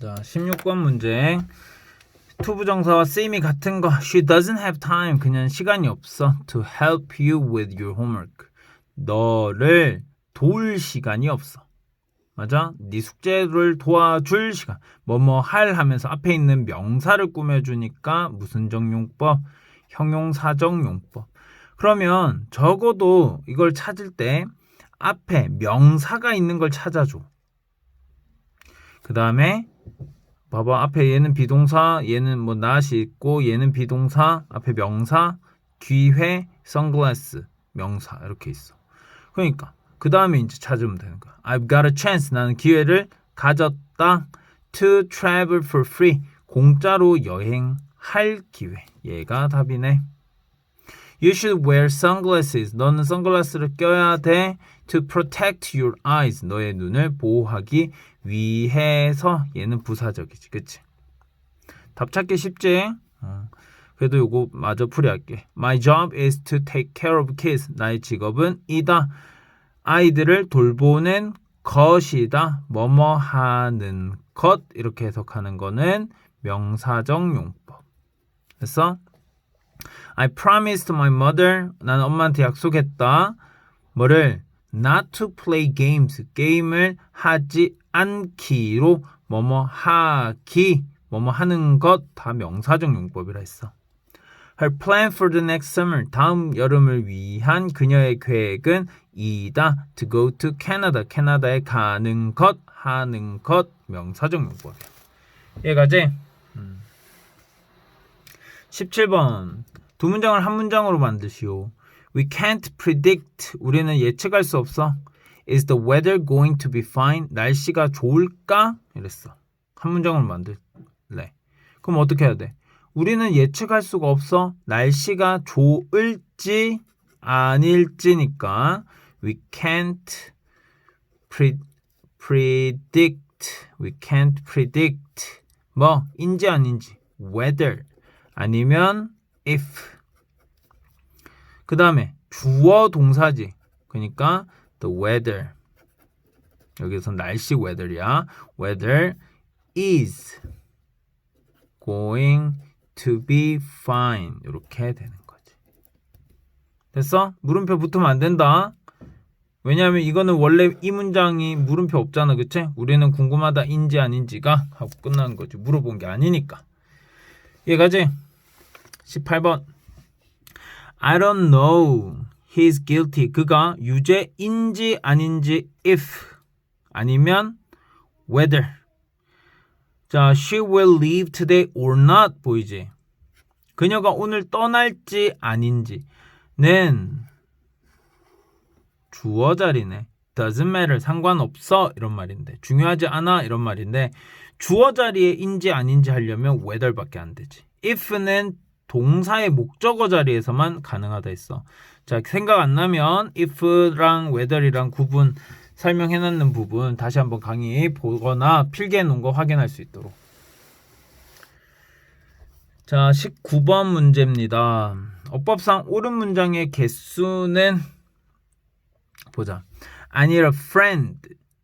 자, 16번 문제. 투부정사와 쓰임이 같은 거. She doesn't have time. 그냥 시간이 없어. To help you with your homework. 너를 도울 시간이 없어. 맞아? 네 숙제를 도와줄 시간. 뭐뭐 할 하면서 앞에 있는 명사를 꾸며주니까 무슨 정용법? 형용사정용법. 그러면 적어도 이걸 찾을 때 앞에 명사가 있는 걸 찾아줘. 그 다음에 봐봐. 앞에 얘는 비동사 얘는 뭐 낫이 있고 얘는 비동사 앞에 명사 귀회 선글라스 명사 이렇게 있어. 그러니까 그 다음에 이제 찾으면 되는 거야. I've got a chance. 나는 기회를 가졌다. To travel for free. 공짜로 여행할 기회. 얘가 답이네. You should wear sunglasses. 너는 선글라스를 껴야 돼. To protect your eyes. 너의 눈을 보호하기 위해서. 얘는 부사적이지. 그치? 답 찾기 쉽지? 어. 그래도 요거 마저 풀이할게. My job is to take care of kids. 나의 직업은 이다. 아이들을 돌보는 것이다. 뭐뭐 하는 것. 이렇게 해석하는 거는 명사적 용법. 됐어? I promised my mother. 나는 엄마한테 약속했다. 뭐를 not to play games. 게임을 하지 않기로 뭐뭐 하기. 뭐뭐 하는 것 다 명사적 용법이라 했어. Her plan for the next summer. 다음 여름을 위한 그녀의 계획은 이다. To go to Canada. 캐나다에 가는 것, 하는 것 명사적 용법이야. 얘가지? 음. 17번. 두 문장을 한 문장으로 만드시오. We can't predict. 우리는 예측할 수 없어. Is the weather going to be fine? 날씨가 좋을까? 이랬어. 한 문장으로 만들래. 그럼 어떻게 해야 돼? 우리는 예측할 수가 없어. 날씨가 좋을지 아닐지니까 we can't pre, predict. We can't predict. 뭐 인지 아닌지 whether 아니면 if 그 다음에 주어 동사지. 그러니까 the weather. 여기서 날씨 weather이야. weather is going to be fine. 이렇게 되는 거지. 됐어? 물음표 붙으면 안 된다. 왜냐하면 이거는 원래 이 문장이 물음표 없잖아. 그치? 우리는 궁금하다 인지 아닌지가 하고 끝나는 거지. 물어본 게 아니니까. 이해가지? 18번 I don't know he's guilty. 그가 유죄인지 아닌지 if 아니면 whether. 자 she will leave today or not 보이지? 그녀가 오늘 떠날지 아닌지 는 주어 자리네. doesn't matter. 상관없어. 이런 말인데. 중요하지 않아. 이런 말인데. 주어 자리에 인지 아닌지 하려면 whether밖에 안 되지. if는 동사의 목적어 자리에서만 가능하다 했어. 자 생각 안 나면 if랑 whether이랑 구분 설명해 놨는 부분 다시 한번 강의 보거나 필기해 놓은 거 확인할 수 있도록. 자 19번 문제입니다. 어법상 옳은 문장의 개수는 보자. I need a friend.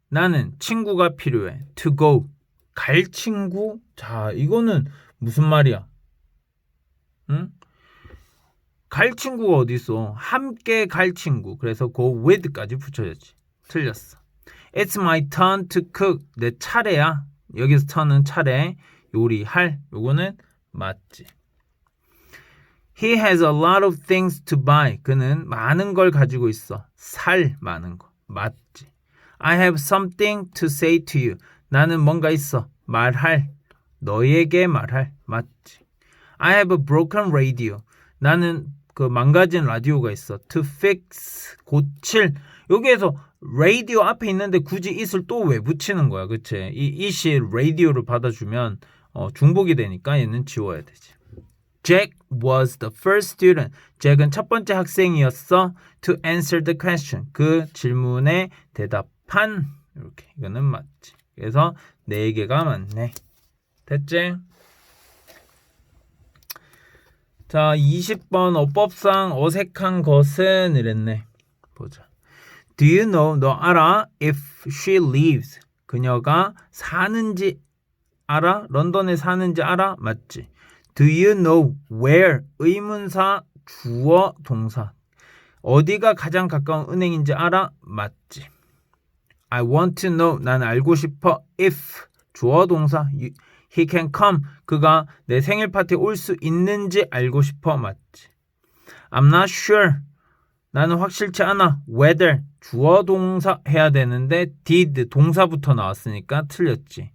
나는 친구가 필요해. To go. 갈 친구? 자, 이거는 무슨 말이야? 응? 갈 친구가 어디 있어? 함께 갈 친구. 그래서 go with까지 붙여야지. 틀렸어. It's my turn to cook. 내 차례야. 여기서 turn은 차례. 요리할. 요거는 맞지. He has a lot of things to buy. 그는 많은 걸 가지고 있어. 살 많은 거. 맞지. I have something to say to you. 나는 뭔가 있어. 말할. 너에게 말할. 맞지. I have a broken radio. 나는 그 망가진 라디오가 있어. To fix. 고칠. 여기에서 라디오 앞에 있는데 굳이 it을 또 왜 붙이는 거야. 그치? 이 it이 라디오를 받아주면 어, 중복이 되니까 얘는 지워야 되지. Jack was the first student. 잭은 첫 번째 학생이었어. To answer the question. 그 질문에 대답한. 이렇게 이거는 맞지. 그래서 네 개가 맞네. 됐지? 자, 20번 어법상 어색한 것은 이랬네. 보자. Do you know? 너 알아? If she lives. 그녀가 사는지 알아? 런던에 사는지 알아? 맞지? Do you know where? 의문사 주어 동사. 어디가 가장 가까운 은행인지 알아? 맞지? I want to know. 난 알고 싶어. If 주어 동사. He can come. 그가 내 생일 파티에 올 수 있는지 알고 싶어. 맞지? I'm not sure. 나는 확실치 않아. Whether 주어 동사 해야 되는데 did 동사부터 나왔으니까 틀렸지.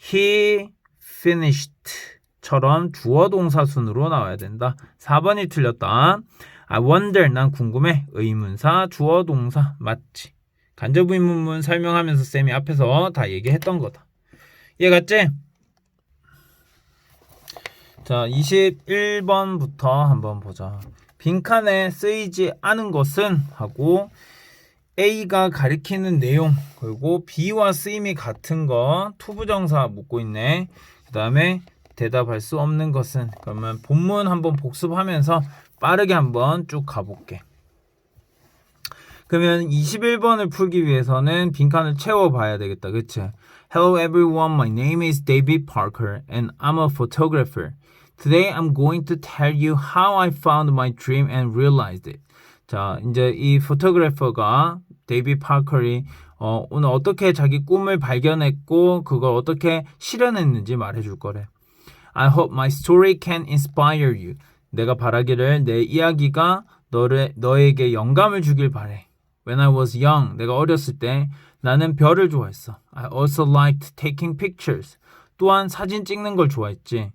He finished 처럼 주어 동사 순으로 나와야 된다. 4번이 틀렸다. I wonder 난 궁금해. 의문사 주어 동사 맞지. 간접 의문문 설명하면서 쌤이 앞에서 다 얘기했던 거다. 이해 갔지? 자, 21번부터 한번 보자. 빈칸에 쓰이지 않은 것은 하고 A가 가리키는 내용 그리고 B와 쓰임이 같은 거 투부정사 묻고 있네. 그 다음에 대답할 수 없는 것은 그러면 본문 한번 복습하면서 빠르게 한번 쭉 가볼게. 그러면 21번을 풀기 위해서는 빈칸을 채워봐야 되겠다. 그치? Hello everyone, my name is David Parker and I'm a photographer. Today I'm going to tell you how I found my dream and realized it. 자, 이제 이 포토그래퍼가 데이비 파커이 어, 오늘 어떻게 자기 꿈을 발견했고 그걸 어떻게 실현했는지 말해줄 거래. I hope my story can inspire you. 내가 바라기를 내 이야기가 너를 너에게 영감을 주길 바래. When I was young, 내가 어렸을 때 나는 별을 좋아했어. I also liked taking pictures. 또한 사진 찍는 걸 좋아했지.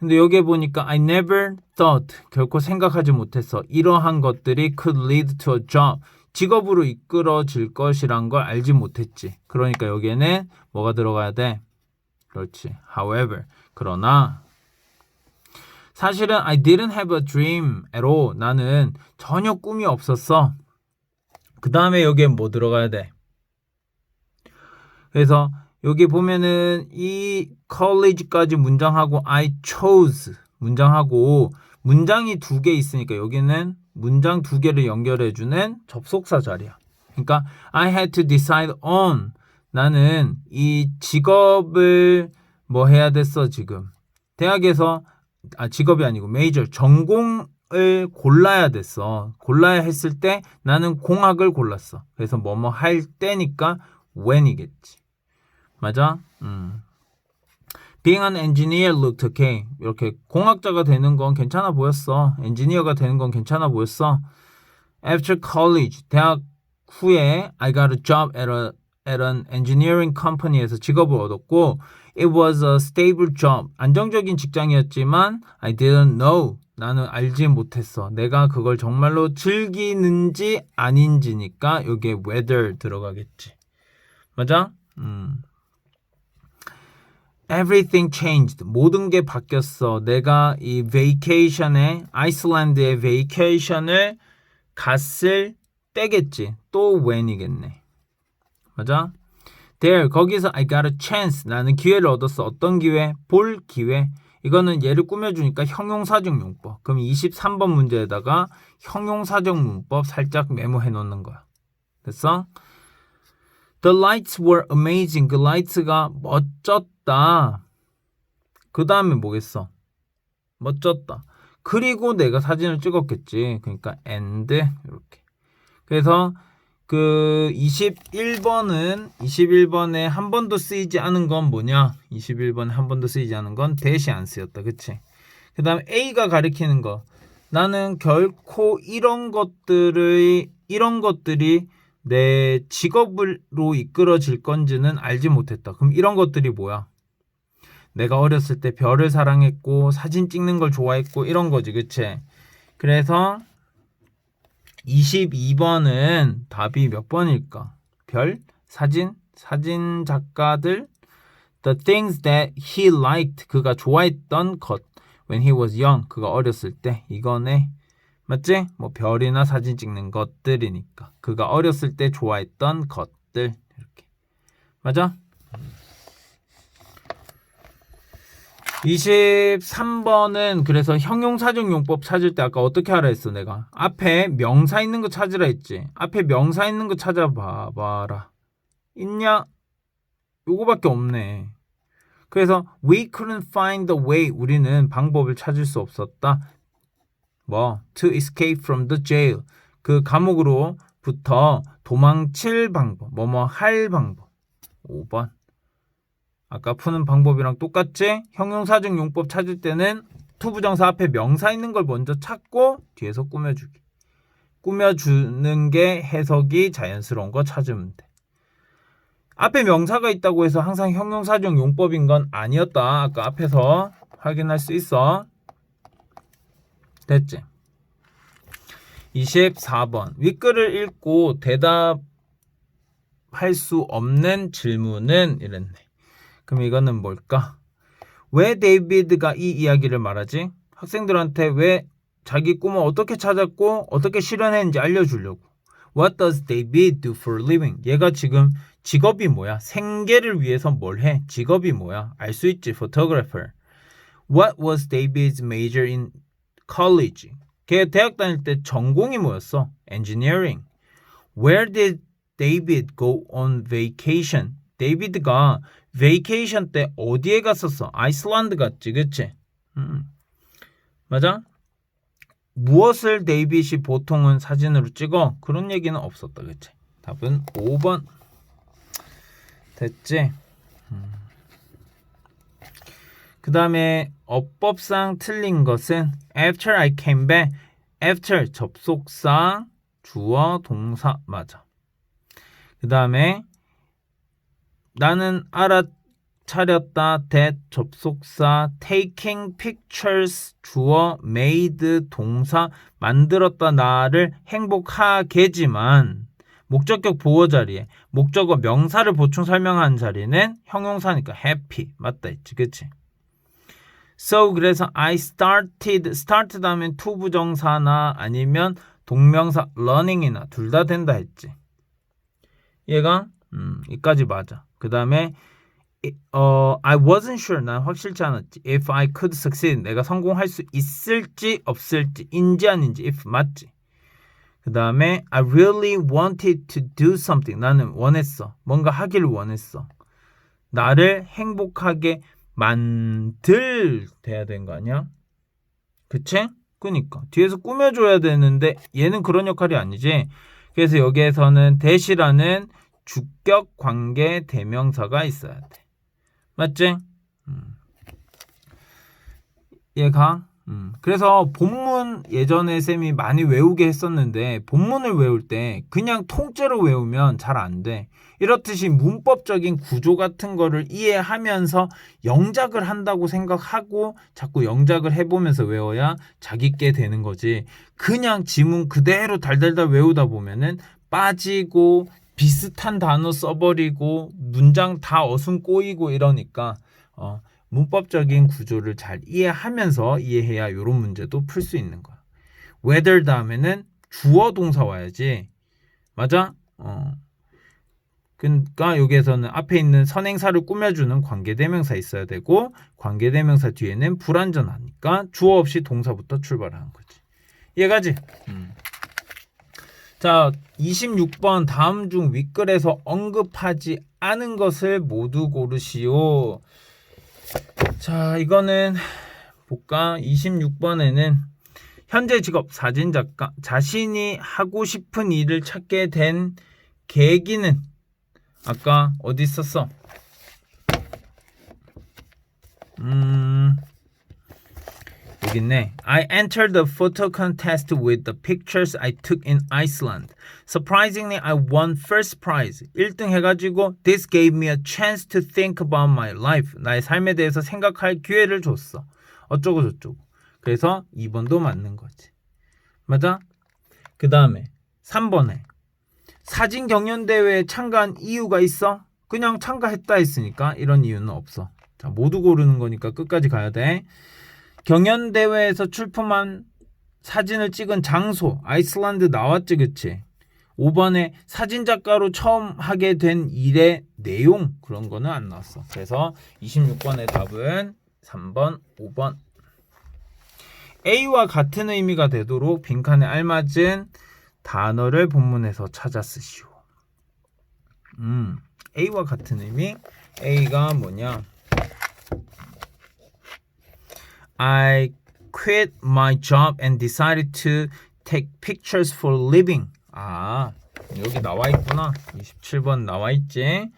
근데 여기에 보니까 I never thought 결코 생각하지 못했어. 이러한 것들이 could lead to a job. 직업으로 이끌어질 것이란 걸 알지 못했지. 그러니까 여기에는 뭐가 들어가야 돼? 그렇지. However, 그러나 사실은 I didn't have a dream at all. 나는 전혀 꿈이 없었어. 그 다음에 여기에 뭐 들어가야 돼? 그래서 여기 보면은 이 college까지 문장하고 I chose 문장하고 문장이 두 개 있으니까 여기는 문장 두 개를 연결해 주는 접속사 자리야. 그러니까 I had to decide on. 나는 이 직업을 뭐 해야 됐어 지금? 대학에서 아 직업이 아니고 메이저 전공을 골라야 됐어. 골라야 했을 때 나는 공학을 골랐어. 그래서 뭐뭐 할 때니까 when이겠지 맞아? 음. Being an engineer looked okay. 이렇게 공학자가 되는 건 괜찮아 보였어. 엔지니어가 되는 건 괜찮아 보였어. After college, 대학 후에 I got a job at, a, at an engineering company에서 직업을 얻었고 It was a stable job. 안정적인 직장이었지만 I didn't know. 나는 알지 못했어. 내가 그걸 정말로 즐기는지 아닌지니까 여기에 whether 들어가겠지. 맞아? 음. Everything changed. 모든 게 바뀌었어. 내가 이 vacation에 아이슬란드에 vacation을 갔을 때겠지. 또 when이겠네. 맞아? There 거기서 I got a chance. 나는 기회를 얻었어. 어떤 기회? 볼 기회. 이거는 얘를 꾸며주니까 형용사적 용법. 그럼 23번 문제에다가 형용사적 문법 살짝 메모해 놓는 거야. 됐어? The lights were amazing. 그 lights가 멋졌 다. 그 다음에 뭐겠어? 멋졌다. 그리고 내가 사진을 찍었겠지. 그러니까 and 이렇게. 그래서 그 21번은 21번에 한 번도 쓰이지 않은 건 뭐냐? 21번에 한 번도 쓰이지 않은 건 대시 안 쓰였다. 그치? 그 다음에 A가 가리키는 거. 나는 결코 이런 것들의 이런 것들이 내 직업으로 이끌어질 건지는 알지 못했다. 그럼 이런 것들이 뭐야? 내가 어렸을 때 별을 사랑했고 사진 찍는 걸 좋아했고 이런 거지. 그치? 그래서 22번은 답이 몇 번일까? 별, 사진, 사진 작가들 The things that he liked 그가 좋아했던 것 when he was young 그가 어렸을 때 이거네 맞지? 뭐 별이나 사진 찍는 것들이니까 그가 어렸을 때 좋아했던 것들 이렇게 맞아? 23번은 그래서 형용사적 용법 찾을 때 아까 어떻게 하라 했어 내가 앞에 명사 있는 거 찾으라 했지 앞에 명사 있는 거 찾아봐 봐라 있냐? 요거밖에 없네 그래서 we couldn't find the way. 우리는 방법을 찾을 수 없었다. 뭐 to escape from the jail. 그 감옥으로부터 도망칠 방법. 뭐뭐 할 방법. 5번. 아까 푸는 방법이랑 똑같지? 형용사적 용법 찾을 때는 투부정사 앞에 명사 있는 걸 먼저 찾고 뒤에서 꾸며주기. 꾸며주는 게 해석이 자연스러운 거 찾으면 돼. 앞에 명사가 있다고 해서 항상 형용사적 용법인 건 아니었다. 아까 앞에서 확인할 수 있어. 됐지? 24번. 윗글을 읽고 대답할 수 없는 질문은 이랬네. 그럼 이거는 뭘까? 왜 데이비드가 이 이야기를 말하지? 학생들한테 왜 자기 꿈을 어떻게 찾았고 어떻게 실현했는지 알려주려고. What does David do for living? 얘가 지금 직업이 뭐야? 생계를 위해서 뭘 해? 직업이 뭐야? 알 수 있지. Photographer. What was David's major in college? 걔 대학 다닐 때 전공이 뭐였어? Engineering. Where did David go on vacation? 데이비드가 베이케이션 때 어디에 갔었어? 아이슬란드 갔지, 그치? 음. 맞아? 무엇을 데이빗이 보통은 사진으로 찍어? 그런 얘기는 없었다, 그치? 답은 5번. 됐지? 음. 그 다음에 어법상 틀린 것은 after I came back. after 접속사, 주어, 동사 맞아. 그 다음에 나는 알아차렸다. that 접속사. Taking pictures 주어 made 동사 만들었다. 나를 행복하게지만 목적격 보호 자리에 목적어 명사를 보충 설명하는 자리는 형용사니까 happy. 맞다 했지. 그치? So 그래서 I started started 하면 to 부정사나 아니면 동명사 learning이나 둘 다 된다 했지. 얘가 음, 이까지 맞아. 그 다음에 어, I wasn't sure. 난 확실치 않았지. If I could succeed. 내가 성공할 수 있을지 없을지 인지 아닌지 if 맞지. 그 다음에 I really wanted to do something. 나는 원했어. 뭔가 하기를 원했어. 나를 행복하게 만들 돼야 되는 거 아니야? 그치? 그니까 뒤에서 꾸며줘야 되는데 얘는 그런 역할이 아니지. 그래서 여기에서는 대시라는 주격 관계 대명사가 있어야 돼. 맞지? 음. 얘가 음. 그래서 본문 예전에 쌤이 많이 외우게 했었는데 본문을 외울 때 그냥 통째로 외우면 잘 안 돼. 이렇듯이 문법적인 구조 같은 거를 이해하면서 영작을 한다고 생각하고 자꾸 영작을 해보면서 외워야 자기께 되는 거지. 그냥 지문 그대로 달달달 외우다 보면은 빠지고 비슷한 단어 써버리고 문장 다 어순 꼬이고 이러니까 어, 문법적인 구조를 잘 이해하면서 이해해야 이런 문제도 풀 수 있는 거야. whether 다음에는 주어 동사 와야지. 맞아? 어. 그러니까 여기에서는 앞에 있는 선행사를 꾸며주는 관계대명사 있어야 되고 관계대명사 뒤에는 불완전하니까 주어 없이 동사부터 출발하는 거지. 이해가지? 음. 자, 26번 다음 중 윗글에서 언급하지 않은 것을 모두 고르시오. 자, 이거는 볼까? 26번에는 현재 직업 사진 작가 자신이 하고 싶은 일을 찾게 된 계기는 아까 어디 있었어? 음 여기 있네. I entered the photo contest with the pictures I took in Iceland. Surprisingly, I won first prize. 1등 해가지고 this gave me a chance to think about my life. 나의 삶에 대해서 생각할 기회를 줬어. 어쩌고 저쩌고. 그래서 2번도 맞는 거지. 맞아? 그 다음에 3번에 사진 경연 대회에 참가한 이유가 있어? 그냥 참가했다 했으니까 이런 이유는 없어. 자, 모두 고르는 거니까 끝까지 가야 돼. 경연 대회에서 출품한 사진을 찍은 장소 아이슬란드 나왔지 그치? 5번에 사진 작가로 처음 하게 된 일의 내용 그런 거는 안 나왔어. 그래서 26번의 답은 3번 5번. A와 같은 의미가 되도록 빈칸에 알맞은 단어를 본문에서 찾아 쓰시오. 음, A와 같은 의미? A가 뭐냐 I quit my job and decided to take pictures for living. 아, 여기 나와 있구나. 27번 나와 있지.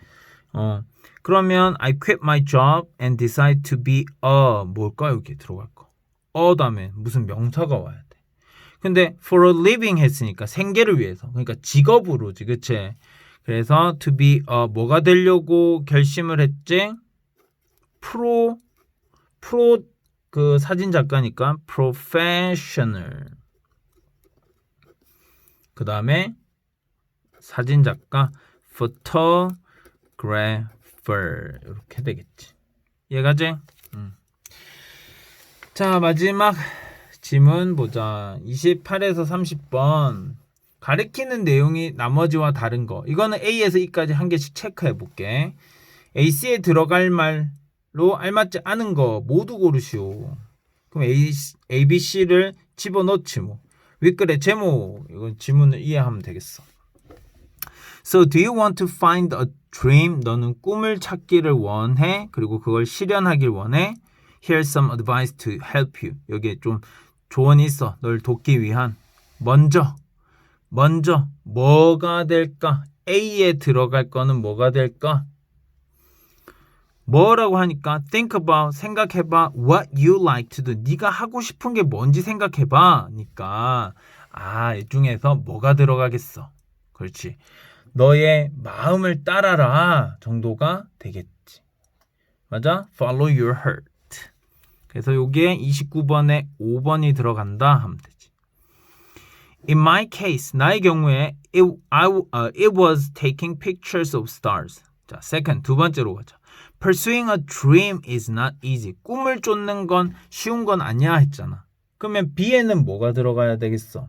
어. 그러면 I quit my job and decided to be a 뭘까 여기 들어갈 거. a 다음에 무슨 명사가 와야 돼. 근데 for a living 했으니까 생계를 위해서. 그러니까 직업으로지. 그치? 그래서 to be a 뭐가 되려고 결심을 했지? 프로 프로 그 사진 작가니까 professional. 그 다음에 사진 작가 photographer 이렇게 되겠지. 이해가지? 음. 자 마지막 질문 보자. 28에서 30번 가리키는 내용이 나머지와 다른 거. 이거는 A에서 E까지 한 개씩 체크해 볼게. AC에 들어갈 말 로 알맞지 않은 거 모두 고르시오. 그럼 A, A, B, C를 집어넣지 뭐. 윗글의 제목 이건 지문을 이해하면 되겠어. So do you want to find a dream? 너는 꿈을 찾기를 원해. 그리고 그걸 실현하길 원해. Here's some advice to help you. 여기에 좀 조언이 있어. 널 돕기 위한. 먼저 먼저 뭐가 될까? A에 들어갈 거는 뭐가 될까? 뭐라고 하니까 think about 생각해봐. what you like to do. 네가 하고 싶은 게 뭔지 생각해봐 니까. 아 이 중에서 뭐가 들어가겠어? 그렇지. 너의 마음을 따라라 정도가 되겠지. 맞아? follow your heart. 그래서 여기에 29번에 5번이 들어간다 하면 되지. In my case 나의 경우에 it, I, uh, it was taking pictures of stars. 자 second 두 번째로 가자 Pursuing a dream is not easy. 꿈을 쫓는 건 쉬운 건 아니야 했잖아. 그러면 B에는 뭐가 들어가야 되겠어?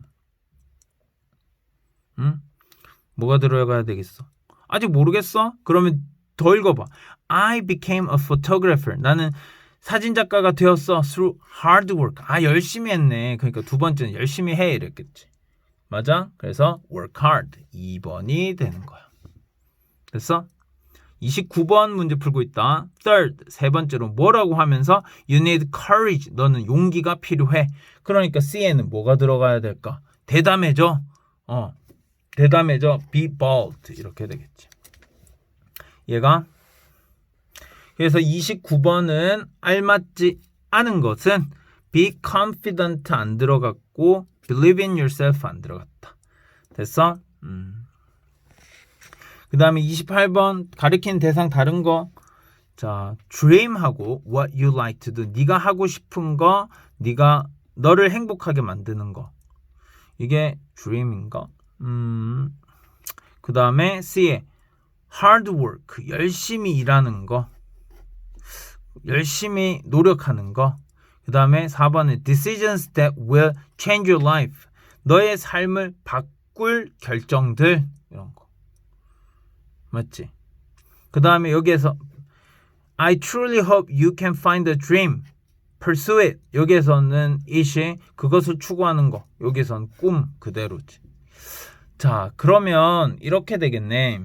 응? 뭐가 들어가야 되겠어? 아직 모르겠어? 그러면 더 읽어봐. I became a photographer. 나는 사진 작가가 되었어. Through hard work. 아 열심히 했네. 그러니까 두 번째는 열심히 해 이랬겠지. 맞아? 그래서 work hard. 2번이 되는 거야. 됐어? 29번 문제 풀고 있다. Third, 세 번째로 뭐라고 하면서 you need courage. 너는 용기가 필요해. 그러니까 C에는 뭐가 들어가야 될까? 대담해져. 어. 대담해져. be bold. 이렇게 되겠지. 얘가 그래서 29번은 알맞지 않은 것은 be confident 안 들어갔고 believe in yourself 안 들어갔다. 됐어? 음. 그 다음에 28번 가리키는 대상 다른 거. 자, dream하고 what you like to do. 네가 하고 싶은 거, 네가 너를 행복하게 만드는 거. 이게 dream인가? 음. 그 다음에 C에 hard work. 열심히 일하는 거. 열심히 노력하는 거. 그 다음에 4번에 decisions that will change your life. 너의 삶을 바꿀 결정들. 이런 거. 맞지? 그 다음에 여기에서 I truly hope you can find a dream. Pursue it. 여기에서는 it이 그것을 추구하는 거. 여기선 꿈 그대로지. 자, 그러면 이렇게 되겠네.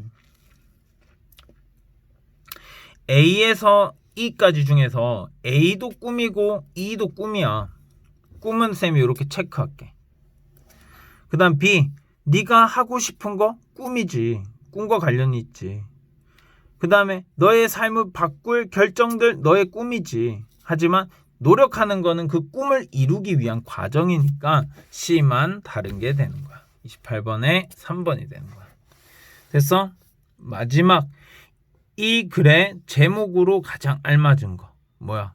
A에서 E까지 중에서 A도 꿈이고 E도 꿈이야. 꿈은 쌤이 이렇게 체크할게. 그 다음 B. 네가 하고 싶은 거 꿈이지. 꿈과 관련이 있지. 그 다음에 너의 삶을 바꿀 결정들 너의 꿈이지. 하지만 노력하는 거는 그 꿈을 이루기 위한 과정이니까 C만 다른 게 되는 거야. 28번에 3번이 되는 거야. 됐어? 마지막 이 글의 제목으로 가장 알맞은 거 뭐야?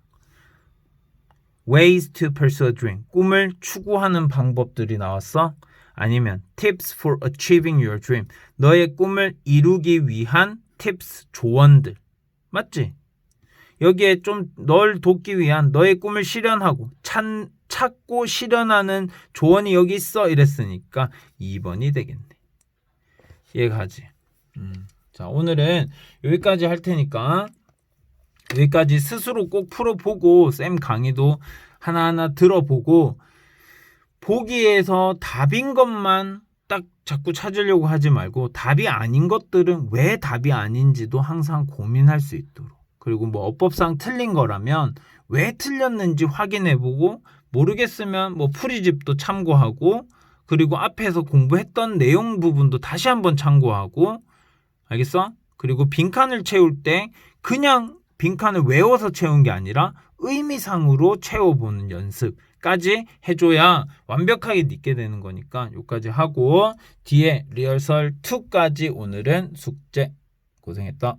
Ways to pursue a dream. 꿈을 추구하는 방법들이 나왔어. 아니면 tips for achieving your dream. 너의 꿈을 이루기 위한 tips 조언들. 맞지? 여기에 좀 널 돕기 위한 너의 꿈을 실현하고 찾, 찾고 실현하는 조언이 여기 있어 이랬으니까 2번이 되겠네. 이해가지? 음. 자 오늘은 여기까지 할 테니까 여기까지 스스로 꼭 풀어보고 쌤 강의도 하나하나 들어보고 보기에서 답인 것만 딱 자꾸 찾으려고 하지 말고 답이 아닌 것들은 왜 답이 아닌지도 항상 고민할 수 있도록. 그리고 뭐 어법상 틀린 거라면 왜 틀렸는지 확인해보고 모르겠으면 뭐 풀이집도 참고하고 그리고 앞에서 공부했던 내용 부분도 다시 한번 참고하고. 알겠어? 그리고 빈칸을 채울 때 그냥 빈칸을 외워서 채운 게 아니라 의미상으로 채워보는 연습 까지 해줘야 완벽하게 믿게 되는 거니까 여기까지 하고 뒤에 리허설 2까지 오늘은 숙제 고생했다.